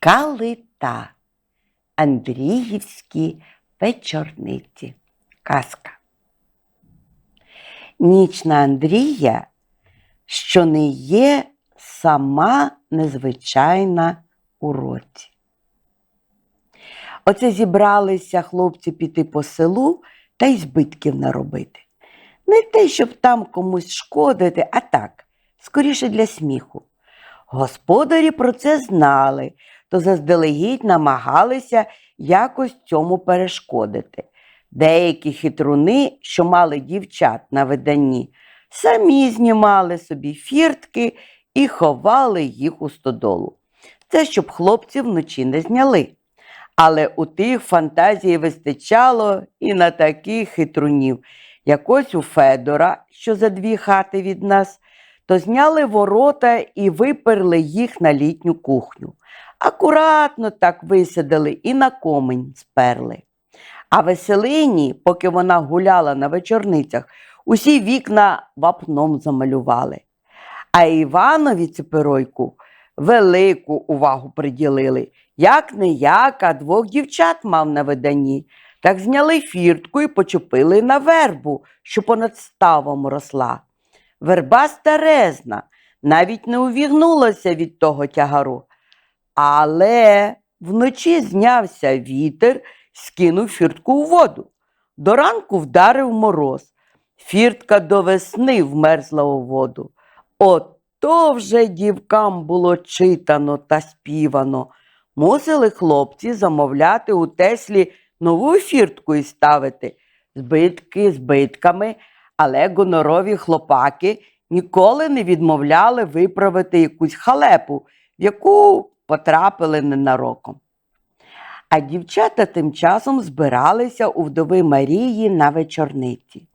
Калита. Андріївські вечорниці. Казка. Ніч на Андрія, що не є сама незвичайна у році. Оце зібралися хлопці піти по селу та й збитків наробити. Не те, щоб там комусь шкодити, а так, скоріше для сміху. Господарі про це знали, то заздалегідь намагалися якось цьому перешкодити. Деякі хитруни, що мали дівчат на виданні, самі знімали собі фіртки і ховали їх у стодолу. Це щоб хлопці вночі не зняли. Але у тих фантазії вистачало і на таких хитрунів. Якось у Федора, що за дві хати від нас, то зняли ворота і виперли їх на літню кухню. Акуратно так висадили і на комень сперли. А Веселині, поки вона гуляла на вечорницях, усі вікна вапном замалювали. А Іванові Цепиройку велику увагу приділили. Як не як, а двох дівчат мав на виданні. Так зняли фіртку і почепили на вербу, що понад ставом росла. Верба старезна, навіть не увігнулася від того тягару. Але вночі знявся вітер, скинув фіртку у воду. До ранку вдарив мороз. Фіртка до весни вмерзла у воду. Ото вже дівкам було читано та співано. Мусили хлопці замовляти у Теслі нову фіртку і ставити. Збитки збитками, але гонорові хлопаки ніколи не відмовляли виправити якусь халепу, яку потрапили ненароком. А дівчата тим часом збиралися у вдови Марії на вечорниці.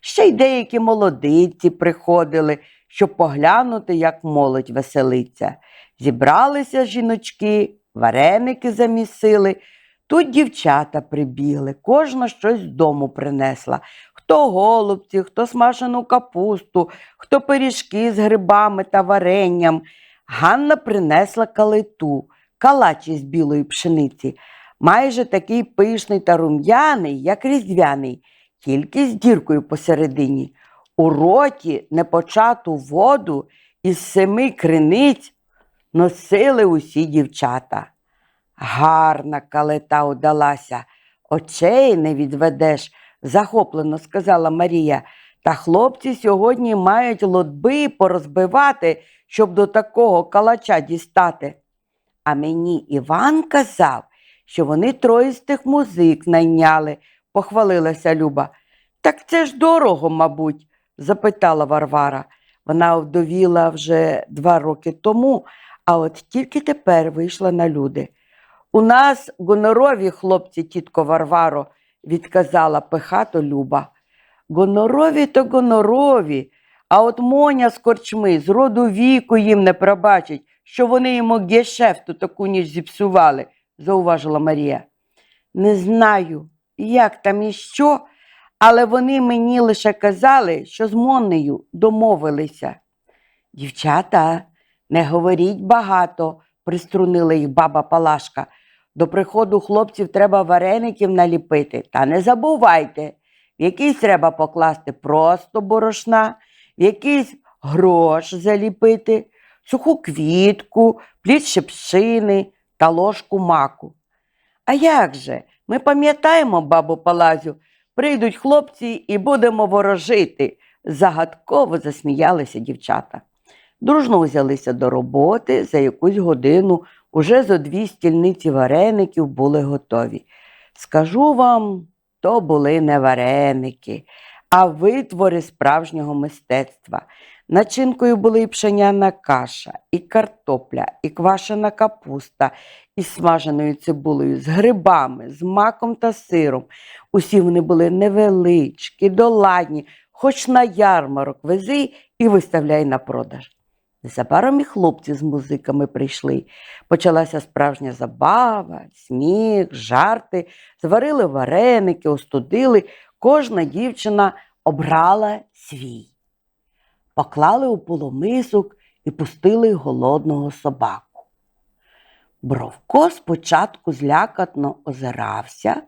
Ще й деякі молодиці приходили, щоб поглянути, як молодь веселиться. Зібралися жіночки, вареники замісили. Тут дівчата прибігли, кожна щось з дому принесла. Хто голубці, хто смажену капусту, хто пиріжки з грибами та варенням. Ганна принесла калиту, калач із білої пшениці, майже такий пишний та рум'яний, як різдвяний, тільки з діркою посередині. У роті непочату воду із семи криниць носили усі дівчата. Гарна калита удалася, очей не відведеш, захоплено сказала Марія. Та хлопці сьогодні мають лотби порозбивати, щоб до такого калача дістати. А мені Іван казав, що вони троїстих музик найняли, похвалилася Люба. Так це ж дорого, мабуть, запитала Варвара. Вона овдовіла вже два роки тому, а от тільки тепер вийшла на люди. У нас гонорові хлопці, тітко Варваро, відказала пихато Люба. Гонорові то гонорові, а от Моня з корчми з роду віку їм не пробачить, що вони йому гешефту таку ніч зіпсували, зауважила Марія. Не знаю, як там і що, але вони мені лише казали, що з Монею домовилися. Дівчата, не говоріть багато, приструнила їх баба Палашка. До приходу хлопців треба вареників наліпити. Та не забувайте, в якийсь треба покласти просто борошна, в якийсь грош заліпити, суху квітку, плід шипшини та ложку маку. А як же? Ми пам'ятаємо, бабу Палазю, прийдуть хлопці і будемо ворожити, загадково засміялися дівчата. Дружно взялися до роботи за якусь годину. Уже зо дві стільниці вареників були готові. Скажу вам, то були не вареники, а витвори справжнього мистецтва. Начинкою були і пшеняна каша, і картопля, і квашена капуста із смаженою цибулею, з грибами, з маком та сиром. Усі вони були невеличкі, доладні, хоч на ярмарок вези і виставляй на продаж. Незабаром і хлопці з музиками прийшли. Почалася справжня забава, сміх, жарти, зварили вареники, остудили. Кожна дівчина обрала свій. Поклали у полумисок і пустили голодного собаку. Бровко спочатку злякатно озирався,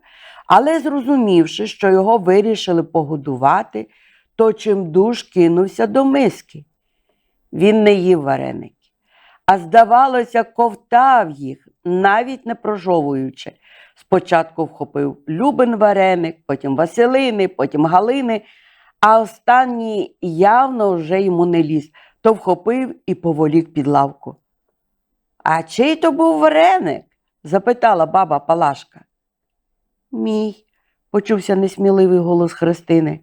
але, зрозумівши, що його вирішили погодувати, то чимдуж кинувся до миски. Він не їв вареники, а, здавалося, ковтав їх, навіть не прожовуючи. Спочатку вхопив Любин вареник, потім Василини, потім Галини, а останній явно вже йому не ліз, то вхопив і поволік під лавку. А чий то був вареник? запитала баба Палашка. Мій, почувся несміливий голос Христини.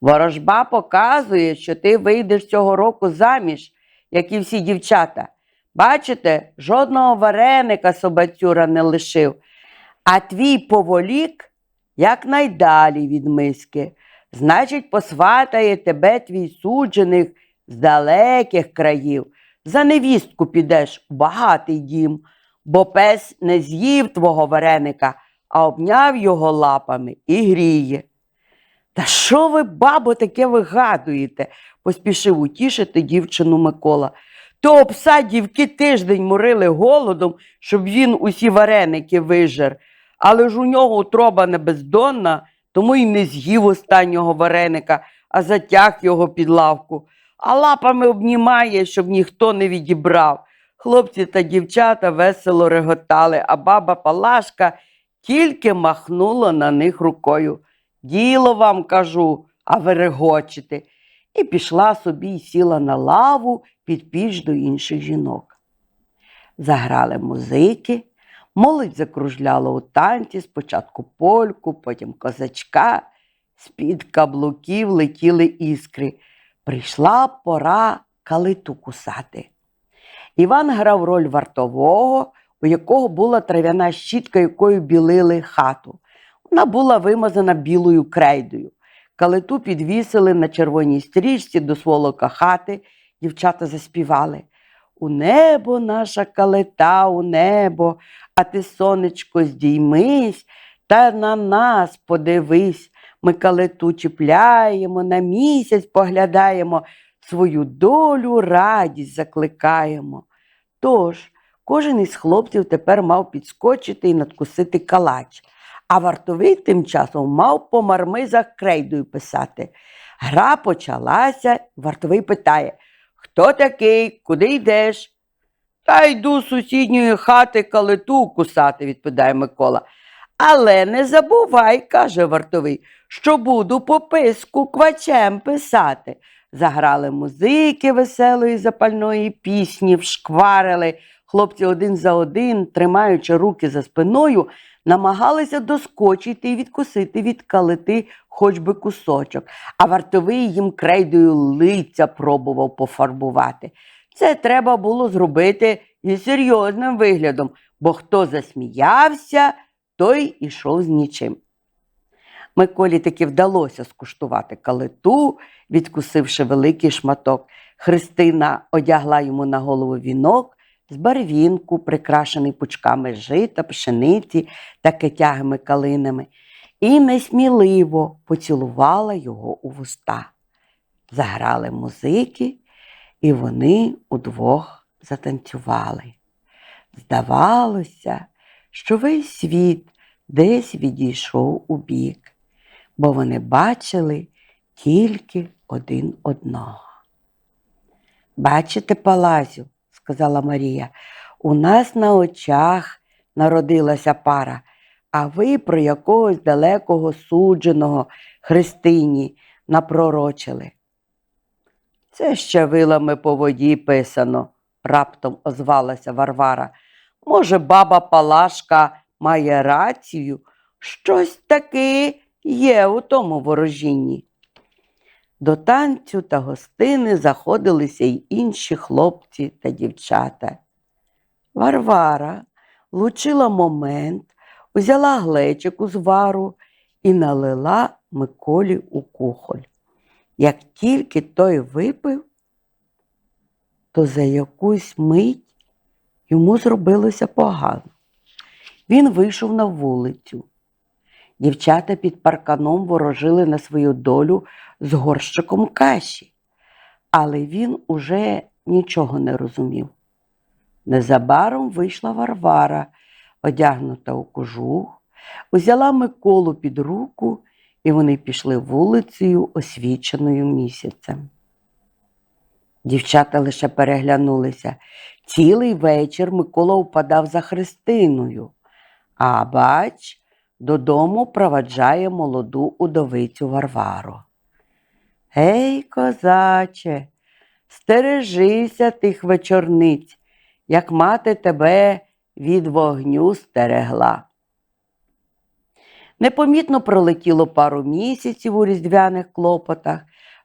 Ворожба показує, що ти вийдеш цього року заміж, як і всі дівчата. Бачите, жодного вареника собацюра не лишив, а твій поволік якнайдалі від миски. Значить, посватає тебе твій суджених з далеких країв. За невістку підеш у багатий дім, бо пес не з'їв твого вареника, а обняв його лапами і гріє. Та що ви, бабо, таке вигадуєте? поспішив утішити дівчину Микола. То пса дівки тиждень морили голодом, щоб він усі вареники вижер. Але ж у нього утроба не бездонна, тому й не з'їв останнього вареника, а затяг його під лавку. А лапами обнімає, щоб ніхто не відібрав. Хлопці та дівчата весело реготали, а баба Палашка тільки махнула на них рукою. Діло вам кажу, а ви регочете. І пішла собі й сіла на лаву під піч до інших жінок. Заграли музики, молодь закружляла у танці спочатку польку, потім козачка, з-під каблуків летіли іскри. Прийшла пора калиту кусати. Іван грав роль вартового, у якого була трав'яна щітка, якою білили хату. Вона була вимазана білою крейдою. Калиту підвісили на червоній стрічці до сволока хати, дівчата заспівали. У небо наша калита, у небо, а ти, сонечко, здіймись, та на нас подивись. Ми калиту чіпляємо, на місяць поглядаємо, свою долю радість закликаємо. Тож, кожен із хлопців тепер мав підскочити і надкусити калач. А вартовий тим часом мав по мармизах крейдою писати. Гра почалася, вартовий питає Хто такий? Куди йдеш? Та йду з сусідньої хати калиту кусати, відповідає Микола. Але не забувай, каже вартовий, що буду по писку квачем писати. Заграли музики веселої запальної пісні, вшкварили. Хлопці один за один, тримаючи руки за спиною, намагалися доскочити і відкусити від калити хоч би кусочок, а вартовий їм крейдою лиця пробував пофарбувати. Це треба було зробити із серйозним виглядом, бо хто засміявся, той ішов з нічим. Миколі таки вдалося скуштувати калиту, відкусивши великий шматок. Христина одягла йому на голову вінок з барвінку, прикрашений пучками жита, пшениці та китягими калинами, і несміливо поцілувала його у вуста. Заграли музики, і вони удвох затанцювали. Здавалося, що весь світ десь відійшов у бік, бо вони бачили тільки один одного. Бачите, Палазю, сказала Марія, у нас на очах народилася пара, а ви про якогось далекого судженого Христині напророчили. Це ще вилами по воді писано, раптом озвалася Варвара. Може, баба Палашка має рацію, щось таки є у тому ворожінні. До танцю та гостини заходилися й інші хлопці та дівчата. Варвара лучила момент, узяла глечик у звару і налила Миколі у кухоль. Як тільки той випив, то за якусь мить йому зробилося погано. Він вийшов на вулицю. Дівчата під парканом ворожили на свою долю з горщиком каші, але він уже нічого не розумів. Незабаром вийшла Варвара, одягнута у кожух, узяла Миколу під руку, і вони пішли вулицею, освіченою місяцем. Дівчата лише переглянулися. Цілий вечір Микола упадав за Христиною, а бач, додому проваджає молоду удовицю Варвару. Гей, козаче, стережися тих вечорниць, як мати тебе від вогню стерегла. Непомітно пролетіло пару місяців у різдвяних клопотах.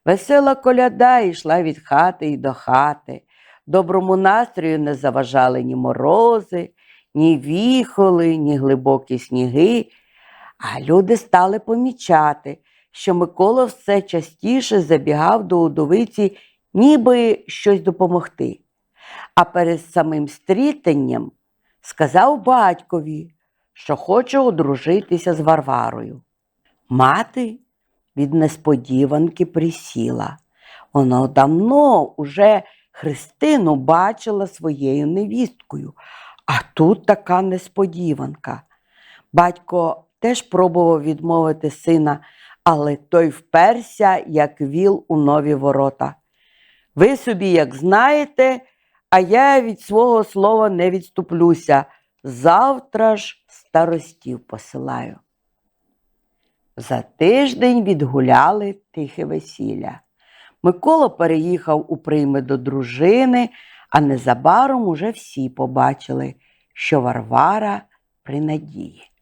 Весела коляда йшла від хати й до хати. Доброму настрою не заважали ні морози, ні віхоли, ні глибокі сніги. А люди стали помічати, що Микола все частіше забігав до удовиці, ніби щось допомогти. А перед самим стрітанням сказав батькові, що хоче одружитися з Варварою. Мати від несподіванки присіла. Вона давно уже Христину бачила своєю невісткою, а тут така несподіванка. Батько теж пробував відмовити сина, але той вперся, як віл у нові ворота. Ви собі, як знаєте, а я від свого слова не відступлюся. Завтра ж старостів посилаю. За тиждень відгуляли тихе весілля. Микола переїхав у прийми до дружини, а незабаром уже всі побачили, що Варвара при надії.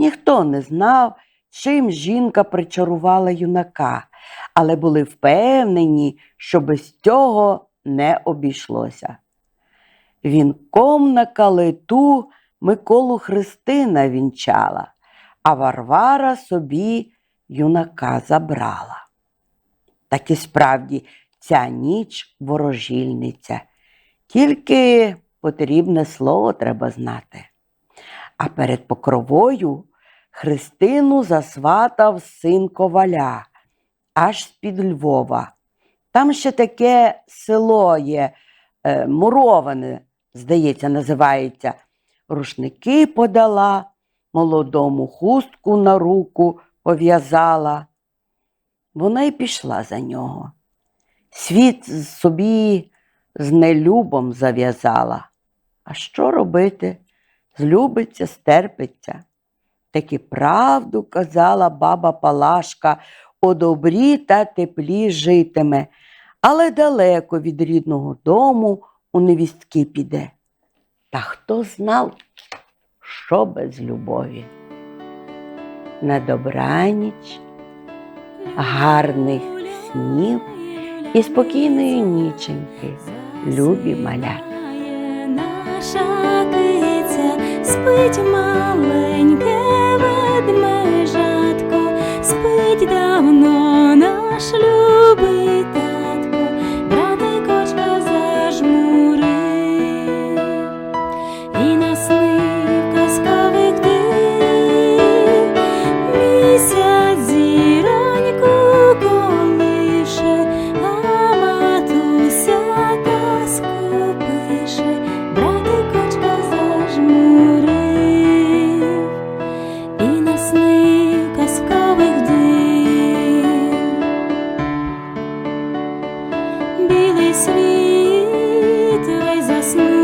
Ніхто не знав, чим жінка причарувала юнака, але були впевнені, що без цього не обійшлося. Вінком на калиту Миколу Христина вінчала, а Варвара собі юнака забрала. Так і справді ця ніч ворожільниця, тільки потрібне слово треба знати. А перед покровою Христину засватав син коваля, аж з-під Львова. Там ще таке село є, е, муроване, здається, називається. Рушники подала, молодому хустку на руку пов'язала. Вона й пішла за нього. Світ собі з нелюбом зав'язала. А що робити? Злюбиться, стерпиться. Таки правду казала баба Палашка, о добрі та теплі житиме, але далеко від рідного дому у невістки піде. Та хто знав, що без любові? На добраніч, гарних снів і спокійної ніченьки, любі малята. Наша спить маленьке давно світ весь заснув.